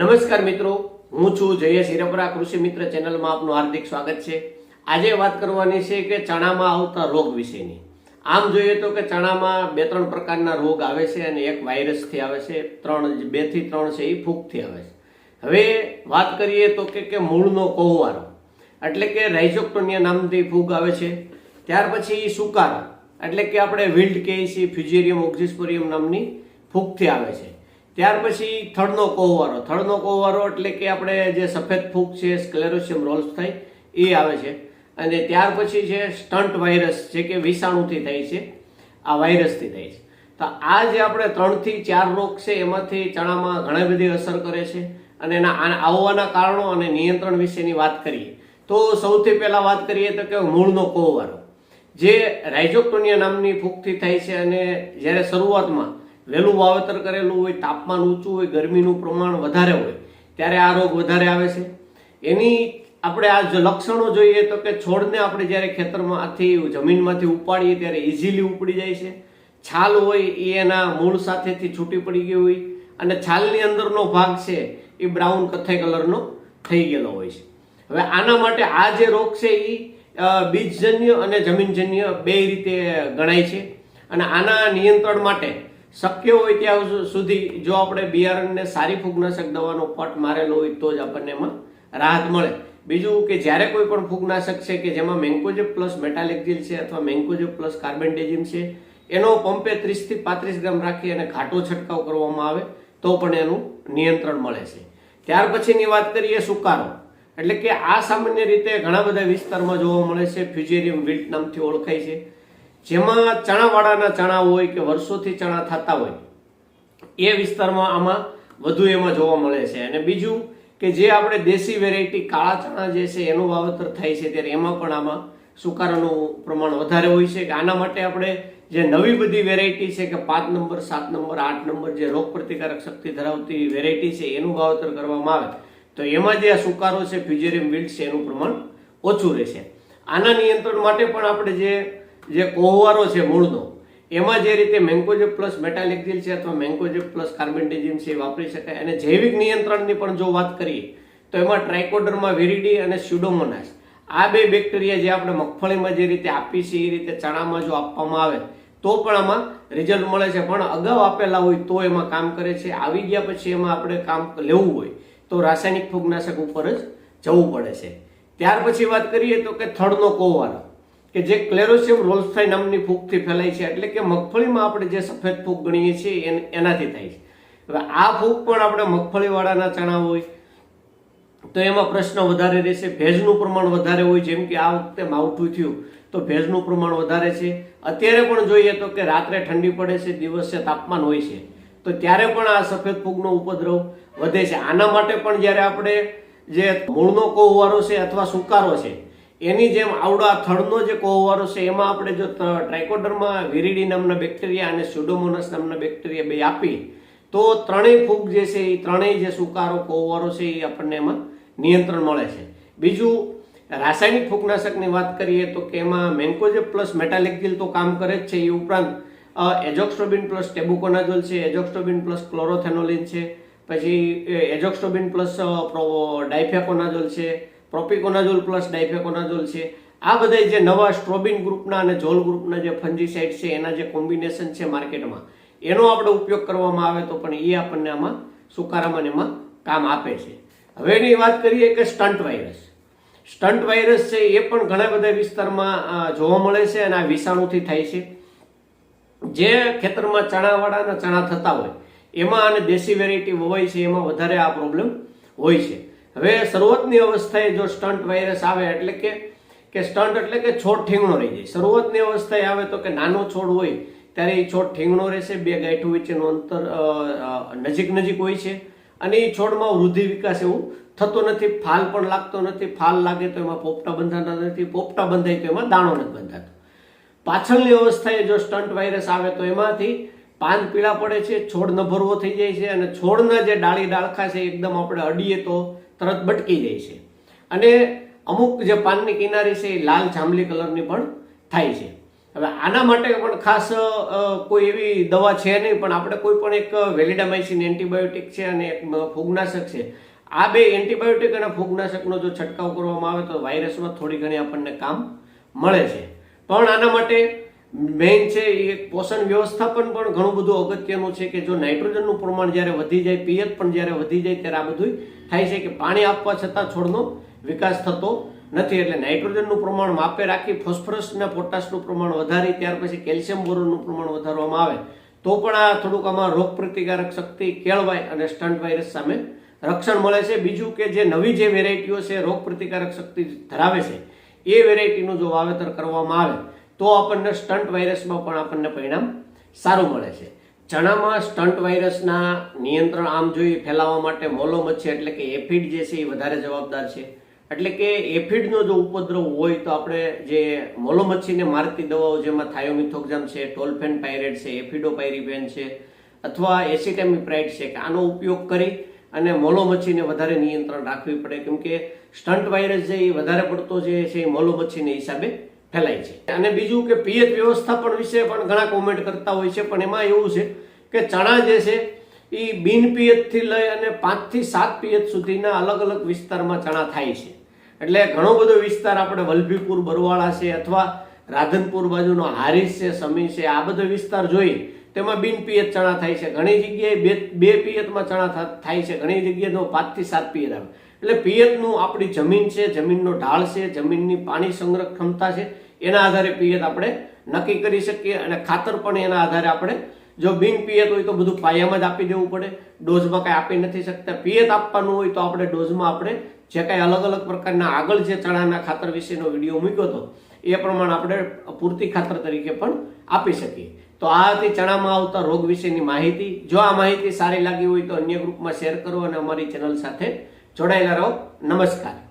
નમસ્કાર મિત્રો, હું છું જયેશ હિરપરા કૃષિ મિત્ર ચેનલમાં આપનું હાર્દિક સ્વાગત છે. આજે વાત કરવાની છે કે ચણામાં આવતા રોગ વિશેની. આમ જોઈએ તો કે ચણામાં બે ત્રણ પ્રકારના રોગ આવે છે અને એક વાયરસથી આવે છે, ત્રણ બેથી ત્રણ છે, એ ફૂગથી આવે છે. હવે વાત કરીએ તો કે કે મૂળનો કોહવારો એટલે કે રાઇઝોક્ટોનિયા નામથી ફૂગ આવે છે. ત્યાર પછી સુકારા. એટલે કે આપણે વિલ્ડ છીએ ફ્યુજેરિયમ ઓક્ઝિસ્પોરિયમ નામની ફૂગથી આવે છે. ત્યાર પછી થડનો કોહવારો. થડનો કોહવારો એટલે કે આપણે જે સફેદ ફૂગ છે સ્કલેરોસિયમ રોલ્સ થાય એ આવે છે. અને ત્યાર પછી છે સ્ટન્ટ વાયરસ જે કે વિષાણુથી થાય છે, આ વાયરસથી થાય છે. તો આ જે આપણે ત્રણથી ચાર રોગ છે, એમાંથી ચણામાં ઘણી બધી અસર કરે છે. અને એના આવવાના કારણો અને નિયંત્રણ વિશેની વાત કરીએ. તો સૌથી પહેલાં વાત કરીએ તો કે મૂળનો કોહવારો. જે રાઇઝોક્ટોનિયા નામની ફૂગથી થાય છે અને જ્યારે શરૂઆતમાં વહેલું વાવેતર કરેલું હોય, તાપમાન ઊંચું હોય, ગરમીનું પ્રમાણ વધારે હોય, ત્યારે આ રોગ વધારે આવે છે. એની આપણે આ લક્ષણો જોઈએ તો કે છોડને આપણે જ્યારે ખેતરમાંથી જમીનમાંથી ઉપાડીએ ત્યારે ઇઝીલી ઉપડી જાય છે. છાલ હોય એ એના મૂળ સાથેથી છૂટી પડી ગઈ હોય અને છાલની અંદરનો ભાગ છે એ બ્રાઉન કથ્થઈ કલરનો થઈ ગયેલો હોય છે. હવે આના માટે આ જે રોગ છે એ બીજજન્ય અને જમીનજન્ય બે રીતે ગણાય છે. અને આના નિયંત્રણ માટે શક્ય હોય ત્યાં સુધી જો આપણે બિયારણને સારી ફૂગનાશક દવાનો પટ મારેલો હોય તો જ આપણને એમાં રાહત મળે. બીજું કે જ્યારે કોઈ પણ ફૂગનાશક છે કે જેમાં મેન્કોજેબ પ્લસ મેટાલેક્ઝિલ છે અથવા મેન્કોજેબ પ્લસ કાર્બેન્ડેજિમ છે, એનો પંપે ત્રીસથી પાંત્રીસ ગ્રામ રાખી અને ઘાટો છંટકાવ કરવામાં આવે, તો પણ એનું નિયંત્રણ મળે છે. ત્યાર પછીની વાત કરીએ સુકારો. એટલે કે આ સામાન્ય રીતે ઘણા બધા વિસ્તારમાં જોવા મળે છે, ફ્યુજેરિયમ વિલ્ટ નામથી ઓળખાય છે. જેમાં ચણાવાળાના ચણા હોય કે વર્ષોથી ચણા થતા હોય, એ વિસ્તારમાં આમાં વધુ એમાં જોવા મળે છે. અને બીજું કે જે આપણે દેશી વેરાયટી કાળા ચણા જે છે એનું વાવેતર થાય છે ત્યારે એમાં પણ આમાં સુકારાનું પ્રમાણ વધારે હોય છે. કે આના માટે આપણે જે નવી બધી વેરાયટી છે કે પાંચ નંબર, સાત નંબર, આઠ નંબર જે રોગ પ્રતિકારક શક્તિ ધરાવતી વેરાયટી છે એનું વાવેતર કરવામાં આવે. તો એમાં જે આ સુકારો છે ફ્યુજેરિયમ વિલ્ડ છે એનું પ્રમાણ ઓછું રહેશે. આના નિયંત્રણ માટે પણ આપણે જે જે કોહવારો છે મૂળનો, એમાં જે રીતે મેન્કોજેબ પ્લસ મેટાલેક્ઝિલ છે અથવા મેન્કોજેબ પ્લસ કાર્બેન્ડેજિમ છે વાપરી શકાય, અને જૈવિક નિયંત્રણની પણ જો વાત કરીએ, તો એમાં ટ્રાઇકોડર્મા વેરિડી અને સ્યુડોમોનાસ. આ બે બેક્ટેરિયા જે આપણે મગફળીમાં જે રીતે આપી છે એ રીતે ચણામાં જો આપવામાં આવે, તો પણ આમાં રિઝલ્ટ મળે છે. પણ અગાઉ આપેલા હોય તો એમાં કામ કરે છે. આવી ગયા પછી એમાં આપણે કામ લેવું હોય, તો રાસાયણિક ફૂગનાશક ઉપર જ જવું પડે છે. ત્યાર પછી વાત કરીએ તો કે થડનો કોહવારો. કે જે ક્લેરોસિયમ રોલ્ફાઈ નામની ફૂગથી ફેલાય છે, એટલે કે મગફળીમાં આપણે જે સફેદ ફૂગ ગણીએ છીએ એનાથી થાય છે. હવે આ ફૂગ પણ આપણે મગફળીવાળાના ચણા હોય, તો એમાં પ્રશ્ન વધારે રહેશે. ભેજનું પ્રમાણ વધારે હોય, જેમ કે આ વખતે માવઠું થયું, તો ભેજનું પ્રમાણ વધારે છે. અત્યારે પણ જોઈએ તો કે રાત્રે ઠંડી પડે છે, દિવસે તાપમાન હોય છે. તો ત્યારે પણ આ સફેદ ફૂગનો ઉપદ્રવ વધે છે. આના માટે પણ જ્યારે આપણે જે મૂળનો કોહવારો છે અથવા સુકારો છે એની જેમ આવડા થળનો જે કોહવારો છે, એમાં આપણે જો ટ્રાઇકોડરમાં વિરીડી નામના બેક્ટેરિયા અને સ્યુડોમોનસ નામના બેક્ટેરિયા બે આપી, તો ત્રણેય ફૂગ જે છે, એ ત્રણેય જે સુકારો, કોહવારો છે, એ આપણને એમાં નિયંત્રણ મળે છે. બીજું, રાસાયણિક ફૂગનાશકની વાત કરીએ તો કે એમાં મેન્કોજેબ પ્લસ મેટાલેક્ઝિલ તો કામ કરે જ છે, એ ઉપરાંત એજોક્સ્ટ્રોબિન પ્લસ ટેબુકોનાઝોલ છે એજોક્સ્ટ્રોબિન પ્લસ ક્લોરોથેનોલિન છે, પછી એજોક્સ્ટ્રોબિન પ્લસ ડાયફેકોનાઝોલ છે પ્રોપિકોનાઝોલ પ્લસ ડાયફેકોનાઝોલ છે. આ બધા જે નવા સ્ટ્રોબિન ગ્રુપના અને જોલ ગ્રુપના જે ફંજીસાઇડ છે, એના જે કોમ્બિનેશન છે માર્કેટમાં, એનો આપણે ઉપયોગ કરવામાં આવે તો પણ એ આપણને આમાં સુકારામાં એમાં કામ આપે છે. હવે એની વાત કરીએ કે સ્ટન્ટ વાયરસ. સ્ટન્ટ વાયરસ છે, એ પણ ઘણા બધા વિસ્તારમાં જોવા મળે છે અને આ વિષાણુથી થાય છે. જે ખેતરમાં ચણાવાળાના ચણા થતા હોય, એમાં અને દેશી વેરાયટી વવાય છે, એમાં વધારે આ પ્રોબ્લેમ હોય છે. હવે શરૂઆતની અવસ્થાએ જો સ્ટન્ટ વાયરસ આવે એટલે કે કે સ્ટન્ટ એટલે કે છોડ ઠીંગણો રહી જાય. શરૂઆતની અવસ્થાએ આવે તો કે નાનો છોડ હોય, ત્યારે એ છોડ ઠીંગણો રહેશે, બે ગાંઠું વચ્ચેનું અંતર નજીક નજીક હોય છે. અને એ છોડમાં વૃદ્ધિ વિકાસ એવું થતો નથી, ફાલ પણ લાગતો નથી. ફાલ લાગે તો એમાં પોપટા બંધાતા નથી, પોપટા બંધાય તો એમાં દાણો નથી બંધાતો. પાછળની અવસ્થાએ જો સ્ટન્ટ વાયરસ આવે તો એમાંથી પાન પીળા પડે છે, છોડ નભરવો થઈ જાય છે અને છોડના જે ડાળી ડાળખા છે એકદમ આપણે અડીએ તો તરત બટકી જાય છે. અને અમુક જે પાનની કિનારી છે એ લાલ જાંબલી કલરની પણ થાય છે. હવે આના માટે પણ ખાસ કોઈ એવી દવા છે નહીં, પણ આપણે કોઈ પણ એક વેલિડામાઇસિન એન્ટીબાયોટિક છે અને એક ફૂગનાશક છે. આ બે એન્ટીબાયોટિક અને ફૂગનાશકનો જો છંટકાવ કરવામાં આવે તો વાયરસમાં થોડી ઘણી આપણને કામ મળે છે. પણ આના માટે મેઇન છે એ પોષણ વ્યવસ્થાપન પણ ઘણું બધું અગત્યનું છે કે જો નાઇટ્રોજનનું પ્રમાણ જ્યારે વધી જાય પિયત પણ જ્યારે વધી જાય ત્યારે આ બધું થાય છે કે પાણી આપવા છતાં છોડનો વિકાસ થતો નથી. એટલે નાઇટ્રોજનનું પ્રમાણ માપે રાખી ફોસ્ફરસ અને પોટાશનું પ્રમાણ વધારી, ત્યાર પછી કેલ્શિયમ બોરોનનું પ્રમાણ વધારવામાં આવે, તો પણ આ થોડુંક આમાં રોગ પ્રતિકારક શક્તિ કેળવાય અને સ્ટન્ટ વાયરસ સામે રક્ષણ મળે છે. બીજું કે જે નવી જે વેરાયટીઓ છે રોગ પ્રતિકારક શક્તિ ધરાવે છે, એ વેરાયટીનું જો વાવેતર કરવામાં આવે તો આપણને સ્ટન્ટ વાયરસમાં પણ આપણને પરિણામ સારું મળે છે. ચણામાં સ્ટન્ટ વાયરસના નિયંત્રણ આમ જોઈએ ફેલાવવા માટે મોલો મચ્છી એટલે કે એફિડ જે છે એ વધારે જવાબદાર છે. એટલે કે એફિડનો જો ઉપદ્રવ હોય તો આપણે જે મોલોમચ્છીને મારતી દવાઓ જેમાં થાયોમિથોક્ઝામ છે ટોલફેન પાયરેટ છે એફિડોપાયરીફેન છે, અથવા એસિટેમિપ્રાઇડ છે, કે આનો ઉપયોગ કરી અને મોલોમચ્છીને વધારે નિયંત્રણ રાખવી પડે. કેમ કે સ્ટન્ટ વાયરસ જે એ વધારે પડતો જે છે એ મોલોમચ્છીને હિસાબે ફેલાય છે. અને બીજું કે પિયત વ્યવસ્થાપન વિશે પણ ઘણા કોમેન્ટ કરતા હોય છે, પણ એમાં એવું છે કે ચણા જે છે એ બિન પિયતથી લઈ અને પાંચથી સાત પિયત સુધીના અલગ અલગ વિસ્તારમાં ચણા થાય છે. એટલે ઘણો બધો વિસ્તાર આપણે વલભીપુર, બરવાળા છે અથવા રાધનપુર બાજુનો હારીસ છે, સમી છે, આ બધો વિસ્તાર જોઈએ તેમાં બિન પિયત ચણા થાય છે. ઘણી જગ્યાએ બે બે પિયતમાં ચણા થાય છે. ઘણી જગ્યાએ તો પાંચથી સાત પિયત આવે. એટલે પિયતનું આપણી જમીન છે, જમીનનો ઢાળ છે, જમીનની પાણી સંગ્રહ ક્ષમતા છે, એના આધારે પિયત આપણે નક્કી કરી શકીએ અને ખાતર પણ એના આધારે આપણે જો બિન પિયત હોય તો બધું પાયામાં જ આપી દેવું પડે. ડોઝમાં કાંઈ આપી નથી શકતા. પિયત આપવાનું હોય તો આપણે ડોઝમાં આપણે જે કાંઈ અલગ અલગ પ્રકારના આગળ જે ચણાના ખાતર વિશેનો વીડિયો મૂક્યો હતો, એ પ્રમાણે આપણે પૂરતી ખાતર તરીકે પણ આપી શકીએ. તો આ હતી ચણામાં આવતા રોગ વિશેની માહિતી, જો આ માહિતી સારી લાગી હોય તો અન્ય ગ્રુપમાં શેર કરો અને અમારી ચેનલ સાથે જોડાયેલા રહો. નમસ્કાર.